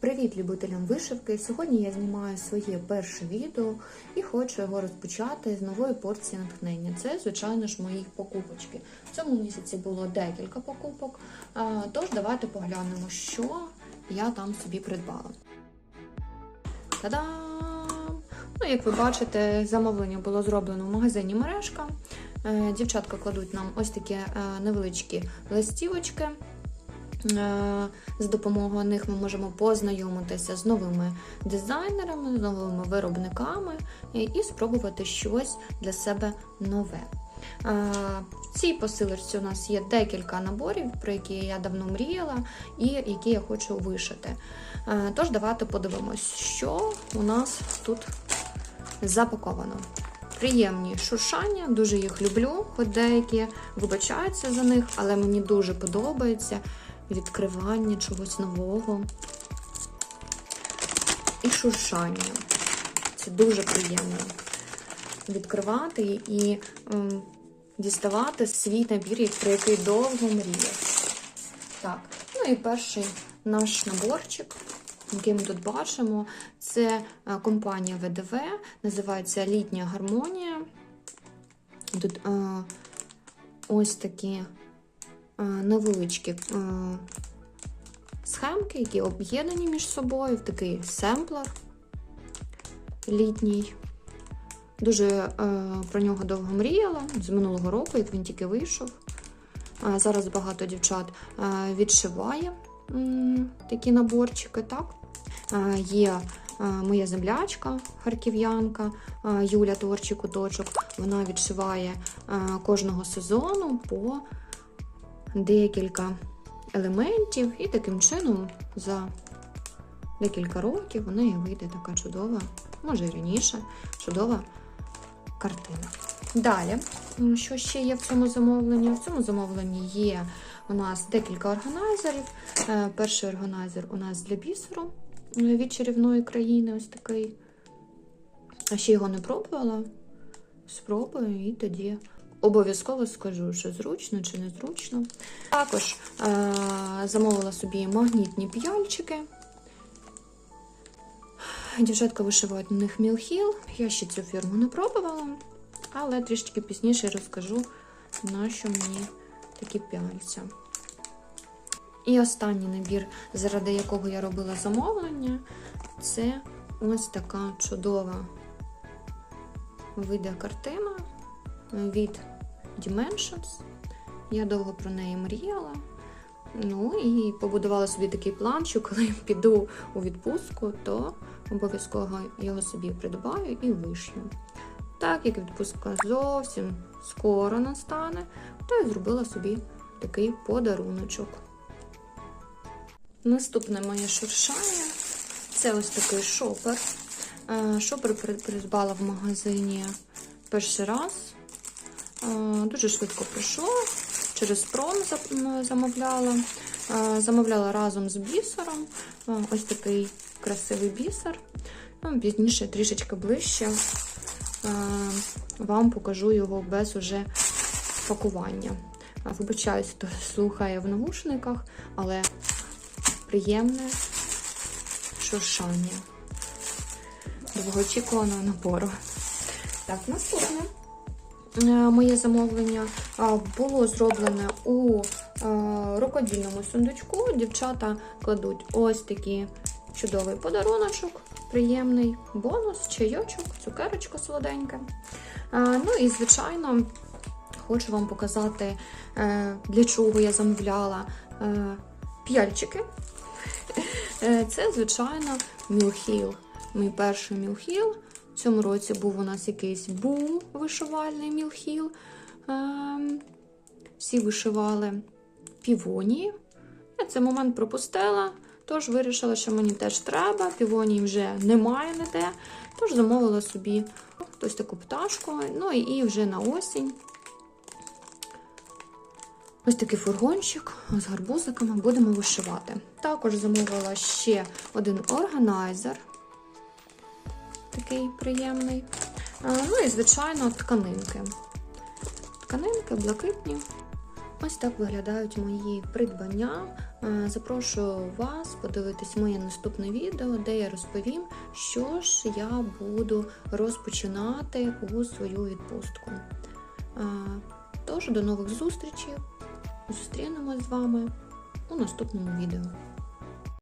Привіт любителям вишивки! Сьогодні я знімаю своє перше відео і хочу його розпочати з нової порції натхнення. Це, звичайно ж, мої покупочки. В цьому місяці було декілька покупок, тож давайте поглянемо, що я там собі придбала. Та-дам! Ну, як ви бачите, замовлення було зроблено в магазині мережка. Е, Дівчатка кладуть нам ось такі е, невеличкі листівочки. Е, За допомогою них ми можемо познайомитися з новими дизайнерами, з новими виробниками і спробувати щось для себе нове. Е, В цій посилочці у нас є декілька наборів, про які я давно мріяла, і які я хочу вишити. Е, Тож, давайте подивимось, що у нас тут запаковано. Приємні шуршання, дуже їх люблю, хоч деякі вибачаються за них, але мені дуже подобається відкривання чогось нового і шуршання. Це дуже приємно відкривати і ем, діставати свій набір, про який довго мріяв. Так, ну і перший наш наборчик, який ми тут бачимо, це е, компанія ВДВ, називається Літня гармонія. Тут е, ось такі невеличкі е, схемки, які об'єднані між собою такий семплер літній. Дуже е, про нього довго мріяла з минулого року, як він тільки вийшов. Е, зараз багато дівчат е, відшиває такі наборчики. так? Е, є е, моя землячка, харків'янка е, Юля Творчий куточок. Вона відшиває е, кожного сезону по декілька елементів, і таким чином за декілька років у неї вийде така чудова, може і раніше, чудова картина. Далі, що ще є в цьому замовленні? В цьому замовленні є у нас декілька органайзерів. Е, Перший органайзер у нас для бісеру е, від чарівної країни, ось такий. А ще його не пробувала. Спробую і тоді обов'язково скажу, що зручно чи незручно. Також е- замовила собі магнітні п'яльчики. Дівчатка вишивають на них Мілхіл. Я ще цю фірму не пробувала, але трішки пізніше розкажу, на що мені такі п'яльця. І останній набір, заради якого я робила замовлення, це ось така чудова вийде картина від Dimensions. Я довго про неї мріяла. Ну і побудувала собі такий план, що коли я піду у відпустку, то обов'язково його собі придбаю і вишью. Так як відпустка зовсім скоро настане, то я зробила собі такий подаруночок. Наступне моє шуршання це ось такий шопер. Е, Шопер придбала в магазині перший раз. Е, Дуже швидко прийшло. Через пром замовляла. Е, Замовляла разом з бісером. Е, Ось такий красивий бісер. Ну, Пізніше трішечки ближче вам покажу його без уже пакування. Вибачаюсь, хто слухає в навушниках, але приємне шуршання довгоочікуваного набору. Так, наступне моє замовлення було зроблене у е, рукодільному сундучку. Дівчата кладуть ось такий чудовий подаруночок, приємний бонус, чайочок, цукерочка солоденька. Е, Ну і, звичайно, хочу вам показати, е, для чого я замовляла е, п'яльчики. Е, Це, звичайно, мілхіл. Мій перший мілхіл. В цьому році був у нас якийсь бум вишивальний мілхіл. Ем, Всі вишивали півонії. Я цей момент пропустила, тож вирішила, що мені теж треба. Півонії вже немає ніде. Тож замовила собі ось таку пташку. Ну і вже на осінь. Ось такий фургончик з гарбузиками будемо вишивати. Також замовила ще один органайзер. Такий приємний. Ну і, звичайно, тканинки. Тканинки блакитні, Ось так виглядають мої придбання. Запрошую вас подивитись моє наступне відео, де я розповім, що ж я буду розпочинати у свою відпустку. Тож до нових зустрічей. Зустрінемось з вами у наступному відео.